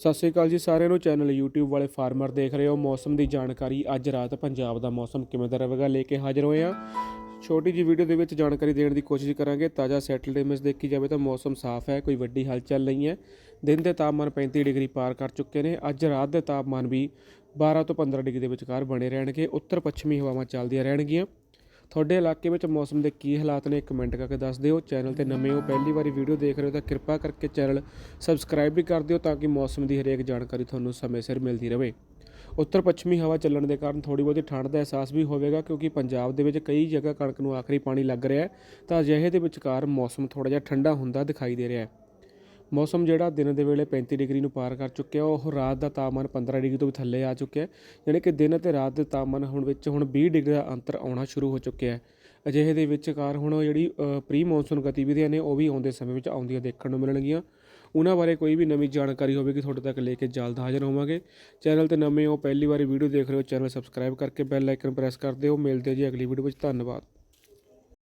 ਸਤਿ ਸ਼੍ਰੀ ਅਕਾਲ ਜੀ ਸਾਰਿਆਂ ਨੂੰ। ਚੈਨਲ YouTube ਵਾਲੇ ਫਾਰਮਰ ਦੇਖ ਰਹੇ ਹੋ। ਮੌਸਮ ਦੀ ਜਾਣਕਾਰੀ। ਅੱਜ ਰਾਤ ਪੰਜਾਬ ਦਾ ਮੌਸਮ ਕਿਵੇਂ ਦਾ ਰਹੇਗਾ ਲੈ ਕੇ ਹਾਜ਼ਰ ਹੋਏ ਆ ਛੋਟੀ ਜੀ ਵੀਡੀਓ ਦੇ ਵਿੱਚ ਜਾਣਕਾਰੀ ਦੇਣ ਦੀ ਕੋਸ਼ਿਸ਼ ਕਰਾਂਗੇ। ਤਾਜ਼ਾ ਸੈਟਲਡ ਇਮੇਜ ਦੇਖੀ ਜਾਵੇ ਤਾਂ ਮੌਸਮ ਸਾਫ਼ ਹੈ, ਕੋਈ ਵੱਡੀ ਹਲਚਲ ਨਹੀਂ ਹੈ। ਦਿਨ ਦੇ ਤਾਪਮਾਨ 35 ਡਿਗਰੀ ਪਾਰ ਕਰ ਚੁੱਕੇ ਨੇ। ਅੱਜ ਰਾਤ ਦੇ ਤਾਪਮਾਨ ਵੀ 12 ਤੋਂ 15 ਡਿਗਰੀ ਦੇ ਵਿਚਕਾਰ ਬਣੇ ਰਹਿਣਗੇ। ਉੱਤਰ ਪੱਛਮੀ ਹਵਾਵਾਂ ਚੱਲਦੀਆਂ ਰਹਿਣਗੀਆਂ। ਤੁਹਾਡੇ ਇਲਾਕੇ ਵਿੱਚ ਮੌਸਮ ਦੇ ਕੀ ਹਾਲਾਤ ਨੇ ਕਮੈਂਟ ਕਰਕੇ ਦੱਸ ਦਿਓ। ਚੈਨਲ ਤੇ ਨਵੇਂ ਹੋ, ਪਹਿਲੀ ਵਾਰੀ ਵੀਡੀਓ ਦੇਖ ਰਹੇ ਹੋ ਤਾਂ ਕਿਰਪਾ ਕਰਕੇ ਚੈਨਲ ਸਬਸਕ੍ਰਾਈਬ ਵੀ ਕਰ ਦਿਓ ਤਾਂ ਕਿ ਮੌਸਮ ਦੀ ਹਰੇਕ ਜਾਣਕਾਰੀ ਤੁਹਾਨੂੰ ਸਮੇਂ ਸਿਰ ਮਿਲਦੀ ਰਹੇ। ਉੱਤਰ ਪੱਛਮੀ ਹਵਾ ਚੱਲਣ ਦੇ ਕਾਰਨ ਥੋੜੀ ਬਹੁਤੀ ਠੰਡ ਦਾ ਅਹਿਸਾਸ ਵੀ ਹੋਵੇਗਾ ਕਿਉਂਕਿ ਪੰਜਾਬ ਦੇ ਵਿੱਚ ਕਈ ਜਗ੍ਹਾ ਕਣਕ ਨੂੰ ਆਖਰੀ ਪਾਣੀ ਲੱਗ ਰਿਹਾ ਹੈ ਤਾਂ ਅਜਿਹੇ ਦੇ ਵਿਚਕਾਰ ਮੌਸਮ ਥੋੜਾ ਜਿਹਾ ਠੰਡਾ ਹੁੰਦਾ ਦਿਖਾਈ ਦੇ ਰਿਹਾ ਹੈ। ਮੌਸਮ ਜਿਹੜਾ ਦਿਨ ਦੇ ਵੇਲੇ 35 ਡਿਗਰੀ ਨੂੰ ਪਾਰ ਕਰ ਚੁੱਕਿਆ, ਉਹ ਰਾਤ ਦਾ ਤਾਪਮਾਨ 15 ਡਿਗਰੀ ਤੋਂ ਵੀ ਥੱਲੇ ਆ ਚੁੱਕਿਆ ਹੈ। ਯਾਨੀ ਕਿ ਦਿਨ ਅਤੇ ਰਾਤ ਦੇ ਤਾਪਮਾਨ ਹੁਣ ਵਿੱਚ ਹੁਣ 20 ਡਿਗਰੀ ਦਾ ਅੰਤਰ ਆਉਣਾ ਸ਼ੁਰੂ ਹੋ ਚੁੱਕਿਆ ਹੈ। ਅਜਿਹੇ ਦੇ ਵਿਚਕਾਰ ਹੁਣ ਜਿਹੜੀ ਪ੍ਰੀ ਮੌਨਸੂਨ ਗਤੀਵਿਧੀਆਂ ਨੇ, ਉਹ ਵੀ ਆਉਂਦੇ ਸਮੇਂ ਵਿੱਚ ਆਉਂਦੀਆਂ ਦੇਖਣ ਨੂੰ ਮਿਲਣਗੀਆਂ। ਉਹਨਾਂ ਬਾਰੇ ਕੋਈ ਵੀ ਨਵੀਂ ਜਾਣਕਾਰੀ ਹੋਵੇਗੀ, ਤੁਹਾਡੇ ਤੱਕ ਲੈ ਕੇ ਜਲਦ ਹਾਜ਼ਰ ਹੋਵਾਂਗੇ। ਚੈਨਲ ਤੇ ਨਵੇਂ ਹੋ, ਪਹਿਲੀ ਵਾਰੀ ਵੀਡੀਓ ਦੇਖ ਰਹੇ ਹੋ, ਚੈਨਲ ਸਬਸਕ੍ਰਾਈਬ ਕਰਕੇ ਬੈਲ ਆਈਕਨ ਪ੍ਰੈਸ ਕਰ ਦਿਓ। ਮਿਲਦੇ ਹਾਂ ਜੀ ਅਗਲੀ ਵੀਡੀਓ ਵਿੱਚ। ਧੰਨਵਾਦ।